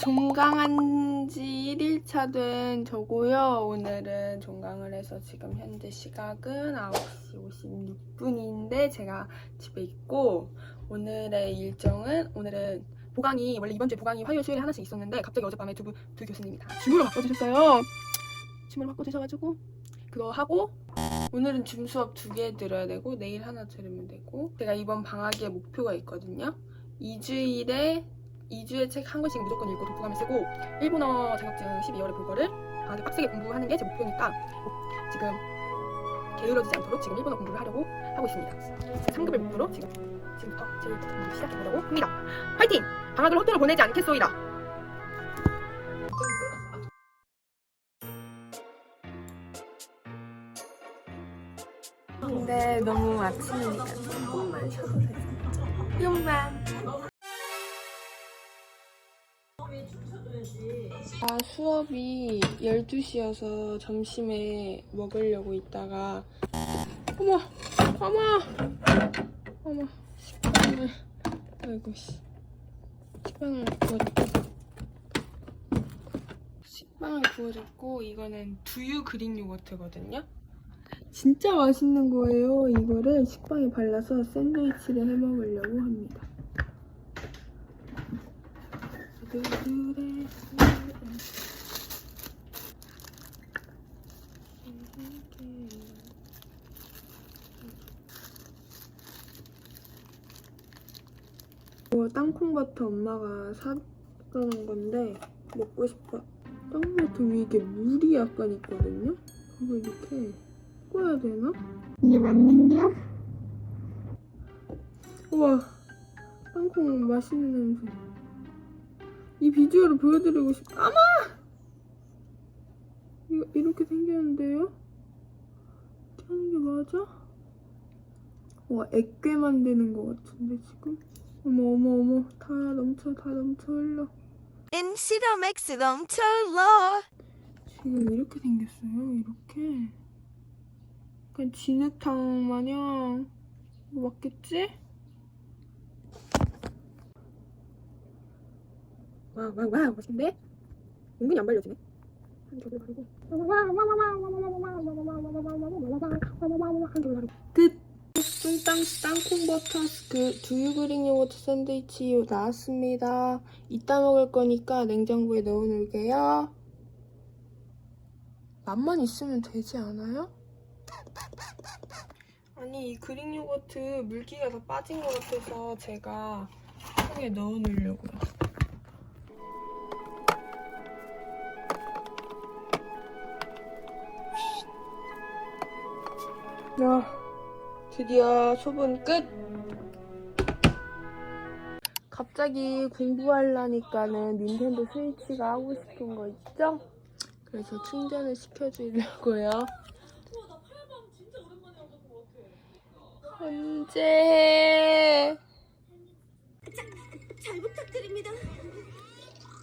종강한 지 1일차 된 저고요. 오늘은 종강을 해서 지금 현재 시각은 9시 56분인데 제가 집에 있고 오늘의 일정은 오늘은 보강이 원래 이번 주에 보강이 화요일 수요일에 하나씩 있었는데 갑자기 어젯밤에 두, 분- 두 교수님이 다 줌으로 바꿔주셨어요. 줌으로 바꿔주셔가지고 그거 하고 오늘은 줌 수업 두 개 들어야 되고 내일 하나 들으면 되고 제가 이번 방학에 목표가 있거든요. 2주일에 2주에 책 한 권씩 무조건 읽고 독후감을 쓰고 일본어 자격증 12월에 볼 거를 방학에 빡세게 공부하는 게 제 목표니까 지금 게으러지지 않도록 지금 일본어 공부를 하려고 하고 있습니다. 3급을 목표로 지금 지금부터 제 공부 시작해 보려고 합니다. 화이팅! 방학을 헛되로 보내지 않겠소이다. 근데 너무 아침이 수업이 12시여서 점심에 먹으려고 있다가 어머! 어머! 어머, 식빵을 아이고 씨. 식빵을 구워줬고 식빵을 구워줬고 이거는 두유 그릭 요거트거든요. 진짜 맛있는 거예요. 이거를 식빵에 발라서 샌드위치를 해 먹으려고 합니다. 이거 땅콩버터 엄마가 사놓은 건데 먹고 싶어. 땅콩버터 위에 이게 물이 약간 있거든요. 그거 이렇게 꺼야 되나? 이게 맞는겨? 우와 땅콩 맛있는 냄새 이 비주얼을 보여드리고 싶 아마 이거 이렇게 생겼는데요? 이렇게 하는 게 맞아? 와 액괴 만드는 것 같은데 지금 어머 어머 어머 다 넘쳐 다 넘쳐 흘러 인시더 맥스 넘쳐러 지금 이렇게 생겼어요 이렇게 약간 진흙탕 마냥 맞겠지? 와우 멋있는데? 은근히 안 발려지네 한 겹을 바르고 한 겹을 바르고 끝! 뚱땅 땅콩 버터 그 두유 그릭 요거트 샌드위치 나왔습니다. 이따 먹을 거니까 냉장고에 넣어 놓을게요. 맛만 있으면 되지 않아요? 아니 이 그릭 요거트 물기가 다 빠진 것 같아서 제가 통에 넣어 놓으려고요. 야, 드디어 소분 끝! 갑자기 공부하려니까는 닌텐도 스위치가 하고 싶은 거 있죠? 그래서 충전을 시켜주려고요. 언제? 잘 부탁드립니다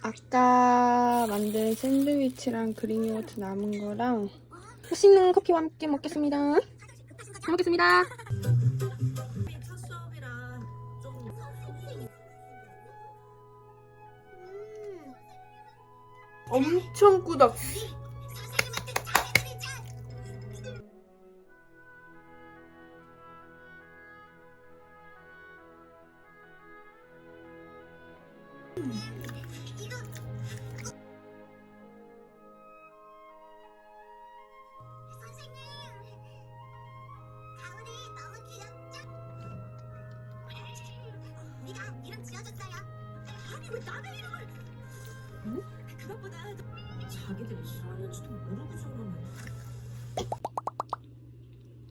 아까 만든 샌드위치랑 그릭 요거트 남은 거랑 맛있는 커피와 함께 먹겠습니다. 잘 먹겠습니다. 엄청 꾸덕. 아니 왜 남의 이름을? 응? 그것보다 자기들이 싫어하는지도 모르고 저러네.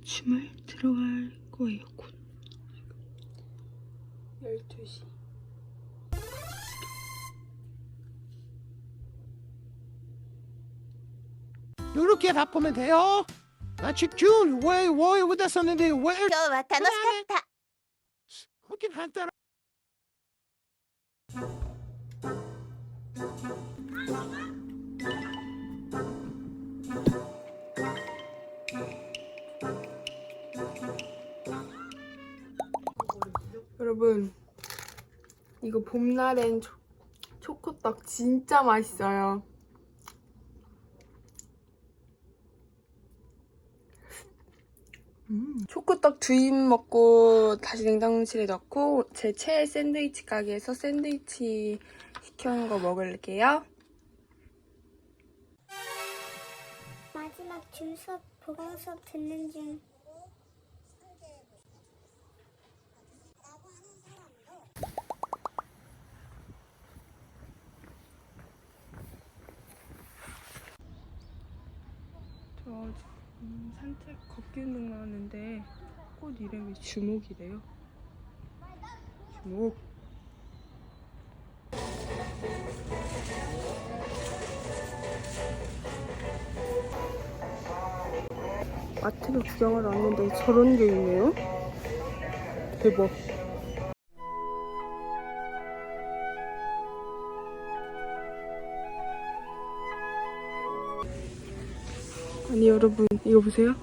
춤을 들어갈 거예요 곧. 12시. 이렇게 다 보면 돼요. 나 집중. 왜, 왜, 왜, 다 썼는데, 왜. 너 와타노스카타. 그렇긴 한따라. 여러분, 이거 봄날엔 조- 초코떡 진짜 맛있어요. 음. 초코떡 두 입 먹고 다시 냉장실에 넣고 제 최애 샌드위치 가게에서 샌드위치 시켜온 거 먹을게요. 마지막 줌 수업 보강 수업 듣는 중. 저 지금 산책 걷기 운동 나왔는데 꽃 이름이 주목이래요. 주목. 마트를 구경하러 왔는데 저런 게 있네요. 대박. 아니 여러분 이거 보세요.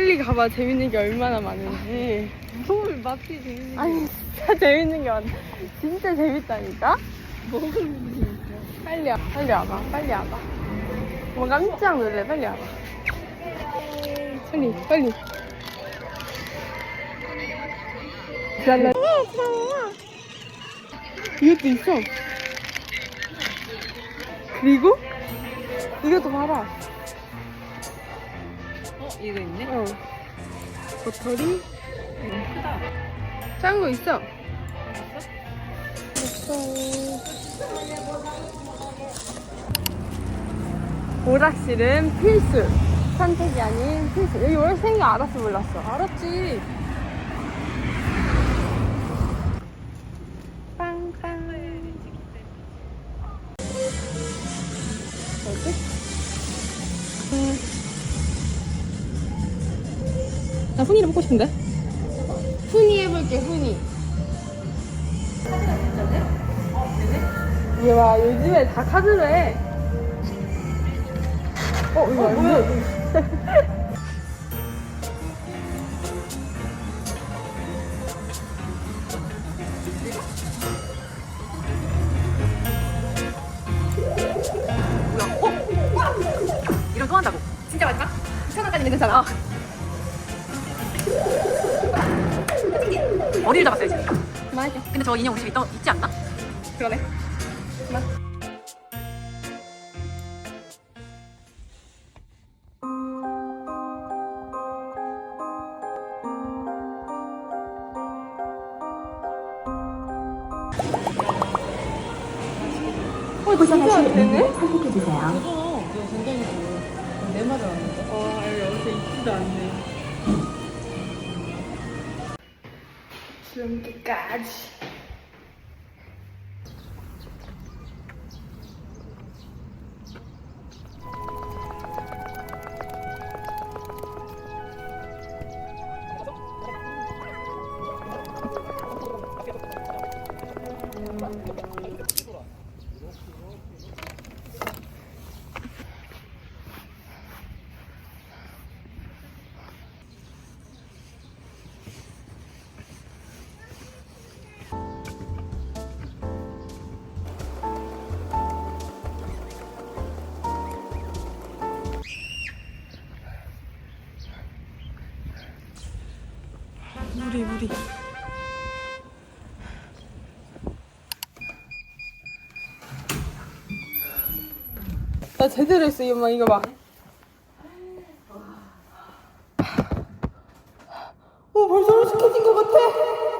빨리 가봐. 재밌는 게 얼마나 많은지. 무서우면 맞지 재밌는 아니 진짜 재밌는 게 많아. 진짜 재밌다니까? 빨리 와. 빨리 와봐. 빨리 와봐. 뭐 깜짝 놀래. 빨리 와봐. 빨리 빨리. 잘라. 이것도 있어. 그리고 이것도 봐라 어? 이거 있네? 어. 버터리. 작은 거 있어. 오락실은 필수. 선택이 아닌 필수. 여기 오락실 생긴 거 알았어, 몰랐어. 알았지 빵빵. 뭐지? 음. 나 훈이를 먹고 싶은데? 훈이 해볼게, 훈이. 이게 봐, 요즘에 다 카드로 해. 어, 이거 뭐야? 저 인형 우리 집에 있, 있지 않나? 그러네. 어, 굉장히 내 말을 안 와, 여기 어제 있지도 않네. 지금까지. 나 제대로 했어, 이거 봐, 이거 봐. 어, 벌써 씩해진것 같아.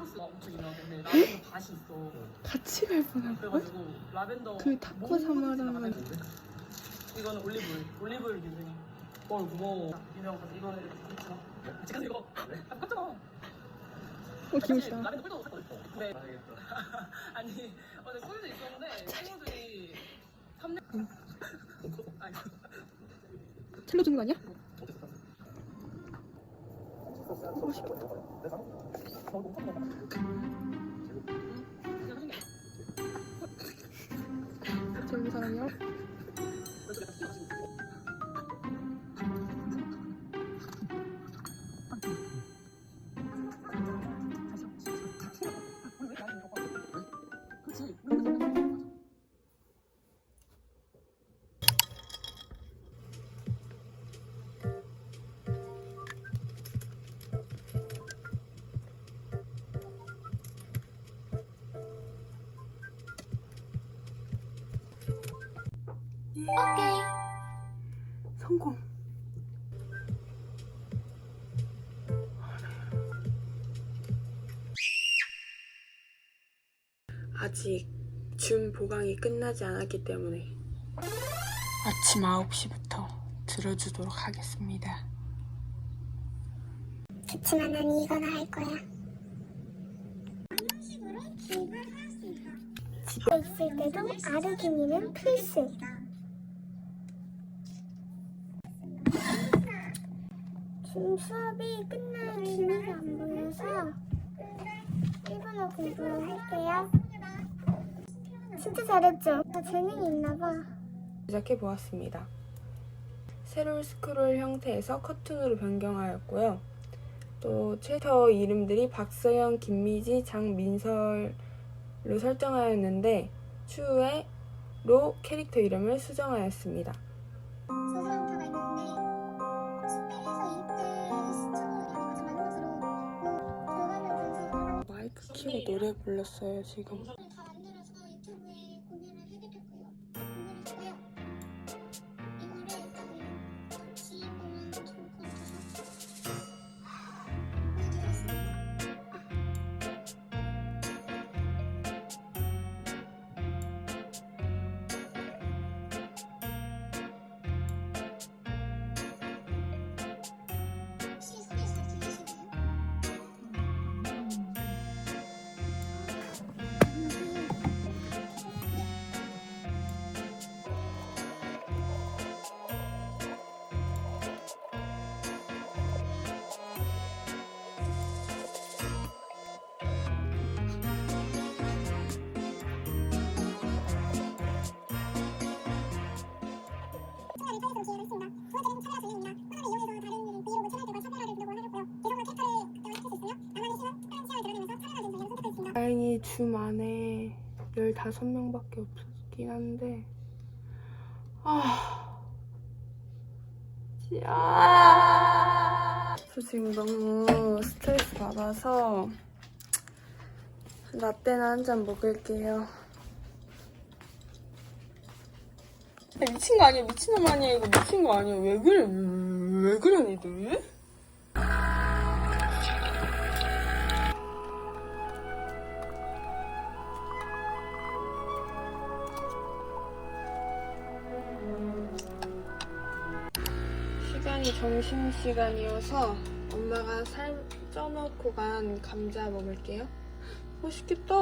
이거 프랑스가 엄청 유명한데 라벤더 밭이 있어. 같이 갈 뻔한 걸? 그래가지고 라벤더 그 타코 사마라는 이거는 올리브유 올리브유 유명해. 어 고마워. 유명한 거 이거는 그렇죠. 지금 이거 아 똑같잖아. 어 귀엽다 라벤더 꿀도 샀거든. 근데 아니 어제 꿀도 있었는데 친구들이 3년 아니 첼로 주는 거 아니야? 젊은 사람이요? 성공 아직 줌 보강이 끝나지 않았기 때문에 아침 9시부터 들어주도록 하겠습니다. 그치만 난 이거나 할 거야. 이런 식으로 기입을 할 수 있어. 집에 있을 때도 아르기닌은 필수. 지금 수업이 끝날 기미가 안 보여서 일본어 공부할게요. 진짜 잘했죠? 나 재능이 있나 봐. 시작해 보았습니다. 세롤 스크롤 형태에서 커튼으로 변경하였고요. 또 챕터 이름들이 박서영, 김미지, 장민설로 설정하였는데 추후에 로 캐릭터 이름을 수정하였습니다. 키고 노래 불렀어요 지금. 다행히 줌 안에 15명밖에 없었긴 한데 아... 야... 저 지금 너무 스트레스 받아서 라떼나 한 잔 먹을게요. 야, 미친 거 아니야? 미친놈 아니야? 이거 미친 거 아니야? 왜 그래? 왜, 왜 그래 니들 시간이어서 엄마가 살 쪄놓고 간 감자 먹을게요. 맛있겠다.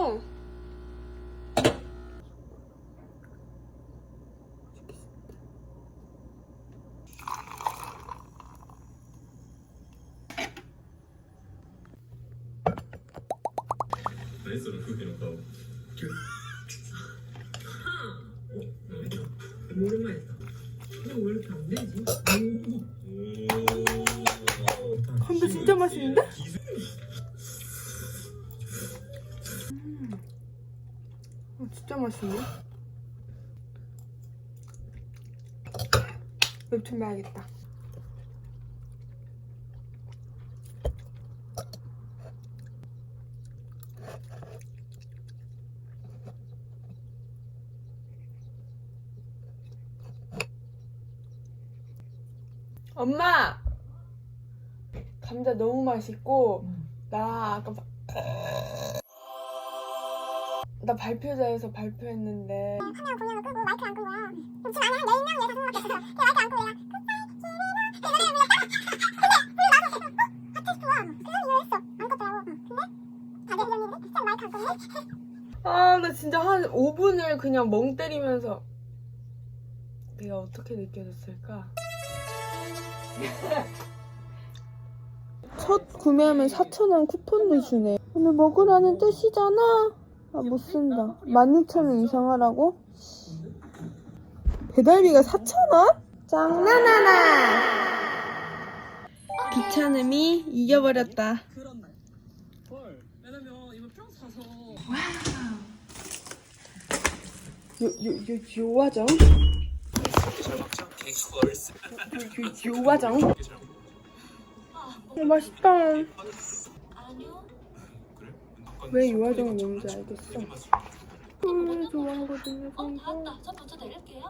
un 맛있네. 웹툰 봐야겠다. 엄마! 감자 너무 맛있고 나 아까 나 발표자에서 발표했는데 카메라 공연을 끄고 마이크 안 끄고 거야. 그럼 지금 안에 한 4명, 15명 계셔서 그냥 마이크 안 끄고 내가 굿바이 지리나 이 노래 부르다가 근데 나도 핫테스트 와. 그래서 이걸 했어. 안 껐더라고. 근데 다들 이러는데 진짜 마이크 안 끄네. 아나 진짜 한 5분을 그냥 멍 때리면서 내가 어떻게 느껴졌을까? 첫 구매하면 4,000원 쿠폰도 주네 오늘 먹으라는 뜻이잖아 아 못 쓴다 16,000원 이상 하라고? 배달비가 4,000원? 장난하나 귀찮음이 이겨버렸다 그런 날. 헐. 왜냐면 이번 프랑스 가서 요, 요, 요, 요화정? 요, 요, 요화정? 어, 맛있다. 왜 요화정을 먹는지 알겠어. 꿀 좋아하거든요. 저 먼저 내릴게요.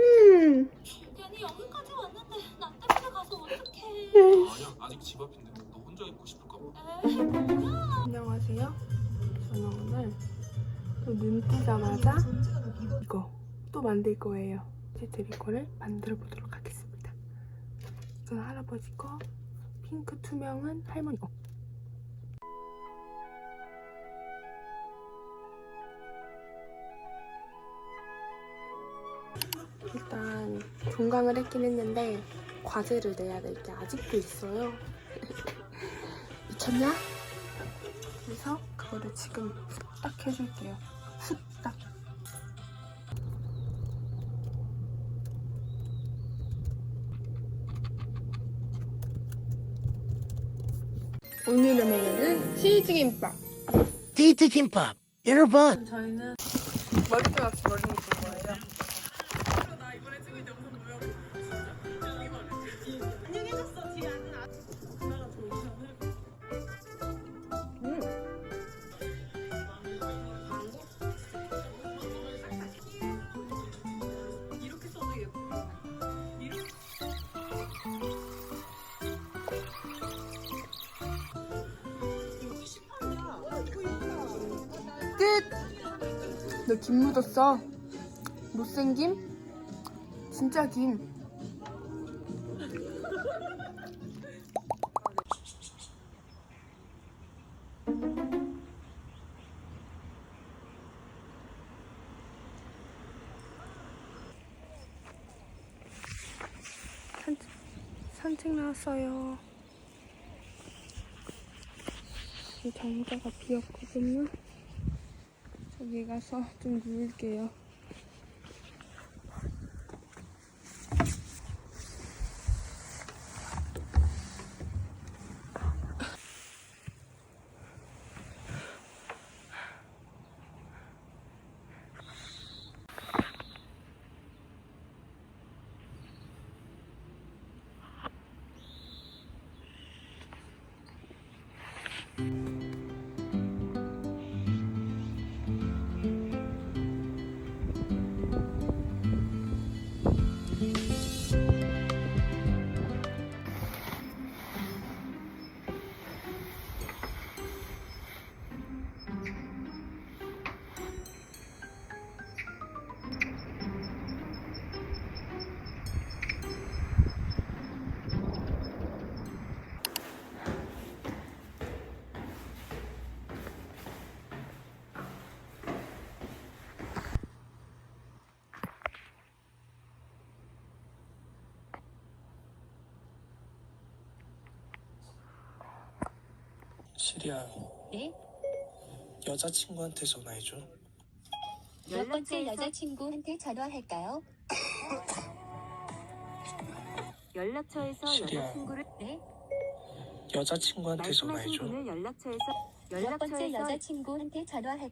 음, 괜히 여기까지 왔는데 나 때문에 가서 어떡해. 아니야 아직 집 앞인데 너 혼자 있고 싶을까 봐 에이, 뭐야. 안녕하세요. 저는 오늘 또 눈 뜨자마자 이거 또 만들 거예요. 제 드릴 거를 만들어 보도록 하겠습니다. 이건 할아버지 거, 핑크 투명은 할머니 거. 일단 종강을 했긴 했는데 과제를 내야 될 게 아직도 있어요. 미쳤냐? 그래서 그거를 지금 후딱 해줄게요. 후딱. 오늘의 메뉴는 치즈김밥. 디트 김밥. 여러분. 저희는 머리띠 없이 머리 묶을 끝! 너 김 묻었어. 못생김? 진짜 김. 산책, 산책 나왔어요. 이 정자가 비었거든요. 가서 좀 누울게요. 시리야. 네? 여자친구한테 전화해줘. 몇 번째 여자친구한테 전화할까요? 연락처에서 시리야. 여자친구를 네? 여자친구한테 말씀하신 전화해줘. 분을 연락처에서 연락처에서 여자친구한테 전화할